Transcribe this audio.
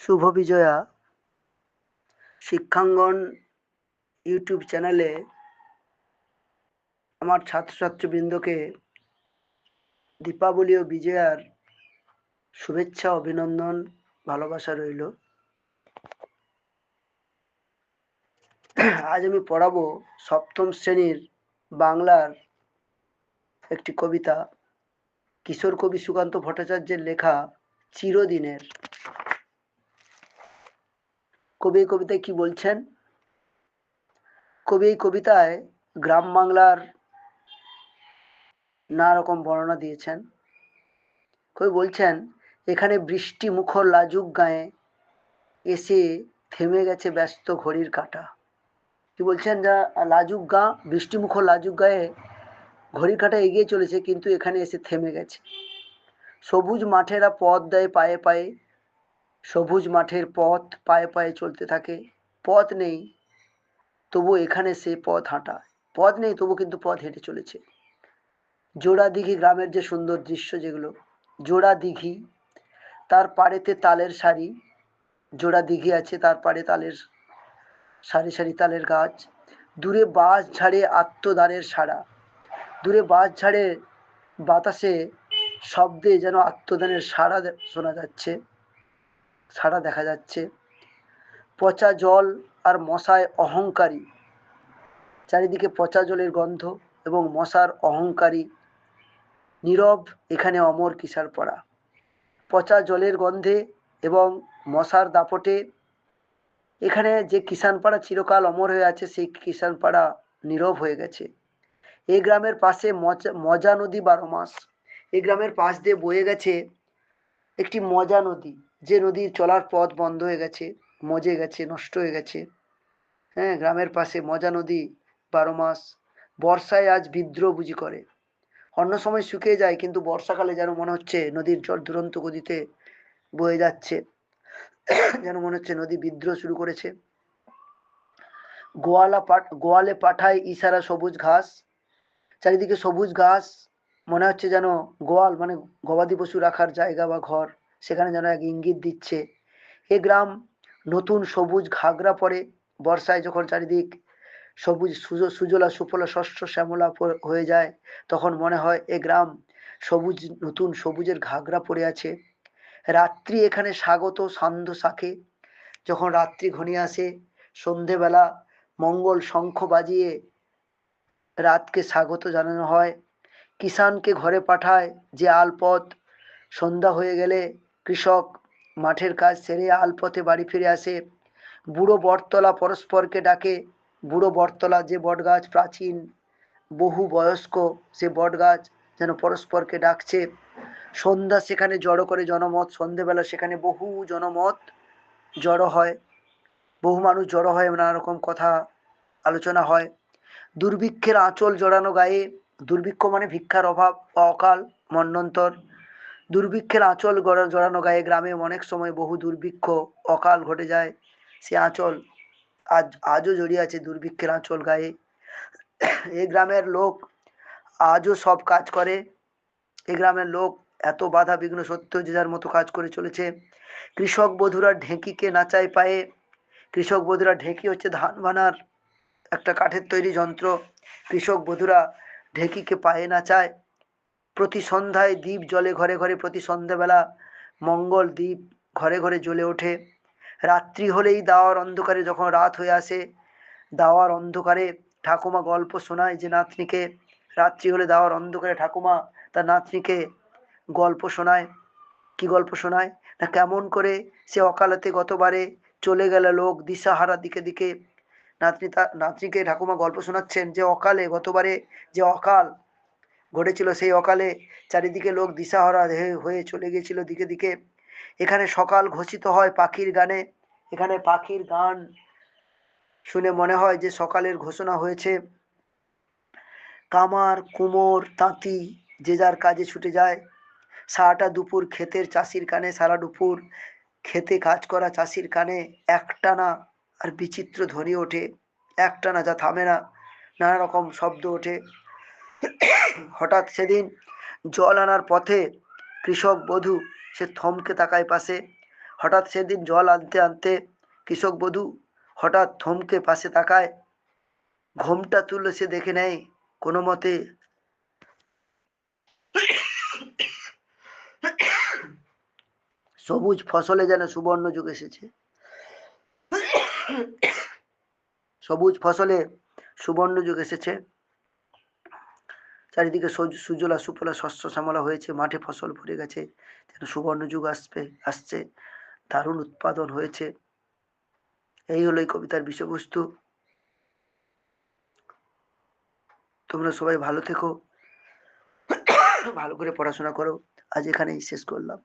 শুভ Bijoya শিক্ষাঙ্গন YouTube চ্যানেলে আমার ছাত্রছাত্রীবৃন্দকে দীপাবলি ও বিজয়ার শুভেচ্ছা, অভিনন্দন, ভালোবাসা রইল। আজ আমি পড়াবো সপ্তম শ্রেণির বাংলার একটি কবিতা। কিশোর কবি সুকান্ত ভট্টাচার্যের লেখা চিরদিনের। কবি কবিতায় কি বলছেন? কবি কবিতায় গ্রাম বাংলার নানা রকম বর্ণনা দিয়েছেন। কবি বলছেন, এখানে বৃষ্টি মুখর লাজুক গায়ে এসে থেমে গেছে ব্যস্ত ঘড়ির কাঁটা। কি বলছেন? যা লাজুক গা, বৃষ্টি মুখর লাজুক গায়ে ঘড়ির কাঁটা এগিয়ে চলেছে, কিন্তু এখানে এসে থেমে গেছে। সবুজ মাঠেরা পথ দেয় পায়ে পায়ে সবুজ মাঠের পথ পায়ে পায়ে চলতে থাকে। পথ নেই তবু এখানে সে পথ হাঁটা। পথ নেই তবু কিন্তু পথ হেঁটে চলেছে। জোড়া দিঘি গ্রামের যে সুন্দর দৃশ্য যেগুলো, জোড়া দিঘি, তার পাড়েতে তালের সারি, জোড়া দিঘি আছে, তার পাড়ে তালের সারি সারি তালের গাছ। দূরে বাঁশ ঝাড়ে আত্মদানের সাড়া। দূরে বাঁশ ঝাড়ে বাতাসে শব্দে যেন আত্মদানের সাড়া শোনা যাচ্ছে। সাড়া দেখা যাচ্ছে। পচা জল আর মশায় অহংকারী। চারিদিকে পচা জলের গন্ধ এবং মশার অহংকারী। নীরব এখানে অমর কিসার পড়া। পচা জলের গন্ধে এবং মশার দাপটে এখানে যে কিষানপাড়া চিরকাল অমর হয়ে আছে, সেই কিষানপাড়া নীরব হয়ে গেছে। এই গ্রামের পাশে মজা নদী বারো মাস। এই গ্রামের পাশ দিয়ে বয়ে গেছে একটি মজা নদী। যে নদীর চলার পথ বন্ধ হয়ে গেছে, মজে গেছে, নষ্ট হয়ে গেছে। হ্যাঁ গ্রামের পাশে মজা নদী, বারো মাস, বর্ষায় আজ বিদ্রোহ বুঝি করে। অন্য সময় শুকিয়ে যায়, কিন্তু বর্ষাকালে যেন মনে হচ্ছে নদীর জল দুরন্ত গতিতে বয়ে যাচ্ছে। যেন মনে হচ্ছে নদী বিদ্রোহ শুরু করেছে। গোয়ালা পাট, গোয়ালে পাঠায় ইশারা সবুজ ঘাস। চারিদিকে সবুজ ঘাস। মনে হচ্ছে যেন গোয়াল মানে গবাদি পশু রাখার জায়গা বা ঘর। সেখানে যেন এক ইঙ্গিত দিচ্ছে। এ গ্রাম নতুন সবুজ ঘাগরা পরে বর্ষায় যখন চারিদিক সবুজ সুজলা, সুফলা শস্য শ্যামলা হয়ে যায়, তখন মনে হয় এ গ্রাম সবুজ, নতুন সবুজের ঘাগরা পড়ে আছে। রাত্রি এখানে স্বাগত সান্ধ্য শাখে। যখন রাত্রি ঘনিয়ে আসে, সন্ধেবেলা মঙ্গল শঙ্খ বাজিয়ে রাতকে স্বাগত জানানো হয়। কিষানকে ঘরে পাঠায় যে আলপথ। সন্ধ্যা হয়ে গেলে কৃষক মাঠের কাজ সেরে আলপথে বাড়ি ফিরে আসে। বুড়ো বটতলা পরস্পরকে ডাকে। বুড়ো বটতলা যে বটগাছ প্রাচীন, বহু বয়স্ক সে বটগাছ যেন পরস্পরকে ডাকছে। সন্ধ্যা সেখানে জড়ো করে জনমত, সন্ধেবেলা সেখানে বহু জনমত জড়ো হয়। বহু মানুষ জড়ো হয় নানা রকম কথা আলোচনা হয়। দুর্ভিক্ষের আঁচল জড়ানো গায়ে। দুর্ভিক্ষ মানে ভিক্ষার অভাব অকাল মন্নন্তর। দুর্ভিক্ষের আঁচল জড়ানো গায়ে গ্রামে অনেক সময় বহু দুর্ভিক্ষ অকাল ঘটে যায়। সে আঁচল আজ, আজও জড়িয়ে আছে দুর্ভিক্ষের আঁচল গায়ে। এই গ্রামের লোক আজও সব কাজ করে। এই গ্রামের লোক এত বাধা বিঘ্ন সত্ত্বেও যে যার মতো কাজ করে চলেছে। কৃষক বধুরা ঢেঁকিকে নাচায় পায়ে। কৃষক বধুরা ঢেঁকি হচ্ছে ধান বানার একটা কাঠের তৈরি যন্ত্র। কৃষক বধুরা ঢেঁকিকে পায়ে নাচায় প্রতি সন্ধ্যায় দ্বীপ জলে ঘরে ঘরে, প্রতি সন্ধ্যাবেলা মঙ্গল দ্বীপ ঘরে ঘরে জ্বলে ওঠে। রাত্রি হলেই দাওয়ার অন্ধকারে যখন রাত হয়ে আসে, দাওয়ার অন্ধকারে ঠাকুমা গল্প শোনায় যে নাতনিকে। রাত্রি হলে দাওয়ার অন্ধকারে ঠাকুমা তার নাতনিকে গল্প শোনায়। কি গল্প শোনায়? না কেমন করে সে অকালতে গতবারে চলে গেল লোক দিশাহারা দিকে দিকে। নাতনি তা, নাতনিকে ঠাকুমা গল্প শোনাচ্ছেন যে অকালে, গতবারে যে অকাল ঘটেছিল সেই অকালে চারিদিকে লোক দিশাহারা হয়ে চলে গিয়েছিল দিকে দিকে। এখানে সকাল ঘোষিত হয় পাখির গানে। এখানে পাখির গান শুনে মনে হয় যে সকালের ঘোষণা হয়েছে। কামার, কুমোর, তাঁতি যে যার কাজে ছুটে যায়। সারাটা দুপুর ক্ষেতের চাষির কানে, সারা দুপুর খেতে কাজ করা চাষির কানে একটানা আর বিচিত্র ধ্বনি ওঠে। একটানা যা থামে না, নানা রকম শব্দ ওঠে। হঠাৎ সেদিন জল আনার পথে কৃষক বধূ সে থমকে তাকায় পাশে। হঠাৎ সেদিন জল আনতে আনতে কৃষক বধূ হঠাৎ থমকে পাশে তাকায়। ঘোমটা তুলে সে দেখে নেয় কোনো মতে সবুজ ফসলে যেন সুবর্ণ যুগ এসেছে। সবুজ ফসলে সুবর্ণ যুগ এসেছে। চারিদিকে সজ- সুজলা, সুফলা, শস্য শ্যামলা হয়েছে, মাঠে ফসল ভরে গেছে, যেন সুবর্ণ যুগ আসবে, আসছে, দারুণ উৎপাদন হয়েছে। এই হলো এই কবিতার বিষয়বস্তু। তোমরা সবাই ভালো থেকো, ভালো করে পড়াশোনা করো। আজ এখানেই শেষ করলাম।